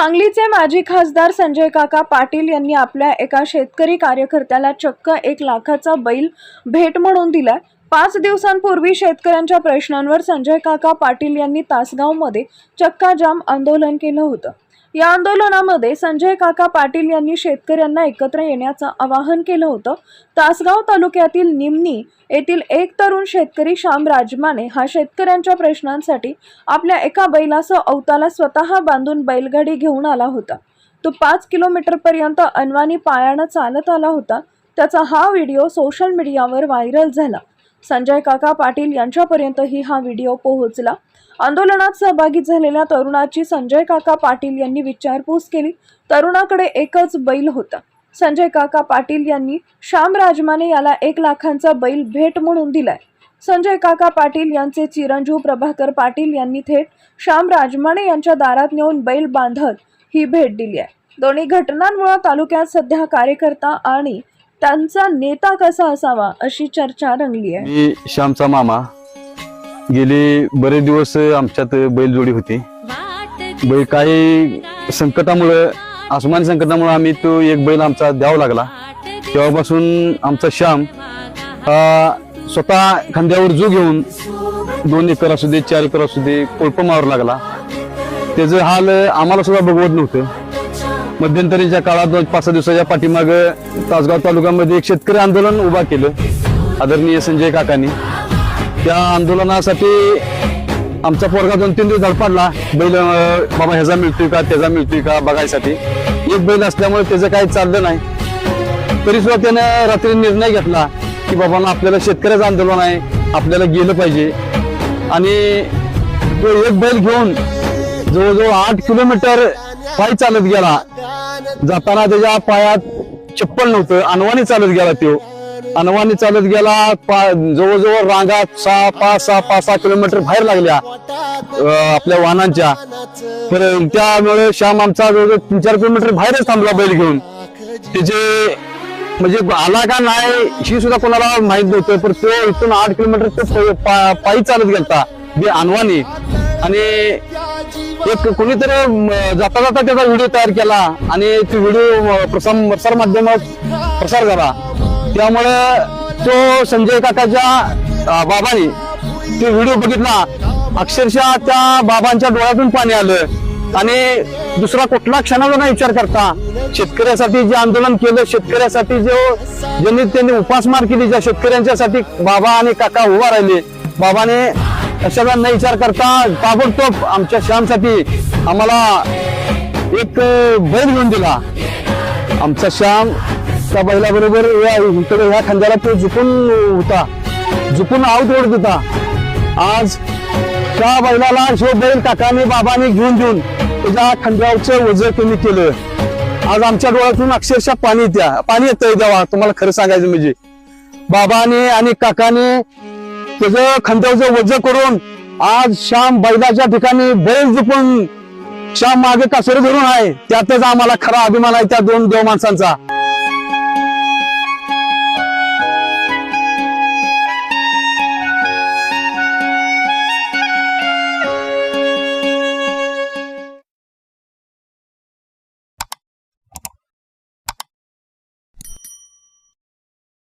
सांगलीचे माजी खासदार संजय काका पाटील यांनी आपल्या एका शेतकरी कार्यकर्त्याला चक्क एक लाखाचा बैल भेट म्हणून दिलाय. पाच दिवसांपूर्वी शेतकऱ्यांच्या प्रश्नांवर संजय काका पाटील यांनी तासगावमध्ये चक्का जाम आंदोलन केलं होतं. या आंदोलनामध्ये संजय काका पाटील यांनी शेतकऱ्यांना एकत्र येण्याचं आवाहन केलं होतं. तासगाव तालुक्यातील निमनी येथील एक तरुण शेतकरी श्याम राजमाने हा शेतकऱ्यांच्या प्रश्नांसाठी आपल्या एका बैलासह अवताला स्वतः बांधून बैलगाडी घेऊन आला होता. तो पाच किलोमीटरपर्यंत अनवानी पायानं चालत आला होता. त्याचा हा व्हिडिओ सोशल मीडियावर व्हायरल झाला. संजय काका पाटील यांच्यापर्यंतही हा व्हिडिओ पोहोचला. आंदोलनात सहभागी झालेल्या तरुणाची संजय काका पाटील यांनी विचारपूस केली. तरुणाकडे एकच बैल होता. संजय काका पाटील यांनी श्याम राजमाने याला एक लाखांचा बैल भेट म्हणून दिलाय. संजय काका पाटील यांचे चिरंजीव प्रभाकर पाटील यांनी थेट श्याम राजमाने यांच्या दारात नेऊन बैल बांधत ही भेट दिली आहे. दोन्ही घटनांमुळे तालुक्यात सध्या कार्यकर्ता आणि त्यांचा नेता कसा असावा अशी चर्चा रंगली आहे मी श्यामचा मामा. गेले बरेच दिवस आमच्यात बैलजोडी होती. बैल काही संकटामुळं आसमान संकटामुळे आम्ही तो एक बैल आमचा द्यावा लागला. तेव्हापासून आमचा श्याम हा स्वतः खांद्यावर जो घेऊन दोन एकर असू दे चार एकर असू दे कोळप मारू लागला. त्याचं हाल आम्हाला सुद्धा बघवत नव्हतं. मध्यंतरीच्या काळात पाच सहा दिवसाच्या पाठीमाग तासगाव तालुक्यामध्ये एक शेतकरी आंदोलन उभा केलं आदरणीय संजय काकांनी. त्या आंदोलनासाठी आमचा पोरगा दोन तीन दिवस धडपडला. बैल बाबा ह्याचा मिळतोय का त्याचा मिळतोय का बघायसाठी. एक बैल असल्यामुळे त्याचं काही चाललं नाही. तरी सुद्धा त्यानं रात्री निर्णय घेतला की बाबा आपल्याला शेतकऱ्याचं आंदोलन आहे आपल्याला गेलं पाहिजे. आणि तो एक बैल घेऊन जवळजवळ आठ किलोमीटर पाय चालत गेला. जाताना त्याच्या पायात चप्पल नव्हतं. अनवाणी चालत गेला तो. अनवाणी चालत गेला जवळजवळ रांगा सहा पाच सहा पाच सहा किलोमीटर बाहेर लागल्या आपल्या वाहनांच्या. तर त्यामुळे श्याम आमचा जवळजवळ तीन चार किलोमीटर बाहेरच थांबला बैल घेऊन. त्याचे म्हणजे आला का नाही ही सुद्धा कोणाला माहीत नव्हतं पण तो इथून आठ किलोमीटर पा- पायी चालत गेलता बे अनवाणी. आणि एक कुणीतरी जाता जाता त्याचा व्हिडिओ तयार केला आणि तो व्हिडिओ प्रसार माध्यमात प्रसार झाला. त्यामुळे तो संजय काकाच्या बाबाने तो व्हिडिओ बघितला. अक्षरशः त्या बाबांच्या डोळ्यातून पाणी आलं आणि दुसरा कुठला क्षणाचा नाही विचार करता. शेतकऱ्यासाठी जे आंदोलन केलं शेतकऱ्यासाठी जो ज्यांनी त्यांनी उपासमार केली ज्या शेतकऱ्यांच्यासाठी बाबा आणि काका उभा राहिले बाबाने सगळ्यांना विचार करता ताबडतोब आमच्या श्यामसाठी आम्हाला एक बैल घेऊन दिला. आमचा श्याम त्या बैलाबरोबर या ह्या खांद्याला तो झुकून होता. झुकून आऊट ओढत होता. आज त्या बैलाला शिव बैल काकाने बाबाने घेऊन देऊन त्याच्या खांद्यावरचं वजन कमी केलं. आज आमच्या डोळ्यातून अक्षरशः पाणी त्या पाणी येतंय देवा तुम्हाला खरं सांगायचं म्हणजे. बाबाने आणि काकाने त्याचं खंड्याचं वज करून आज श्याम बैलाच्या ठिकाणी बैल झुपून श्याम मागे कासर धरून आहे. त्यातच आम्हाला खरा अभिमान आहे त्या दोन देव माणसांचा.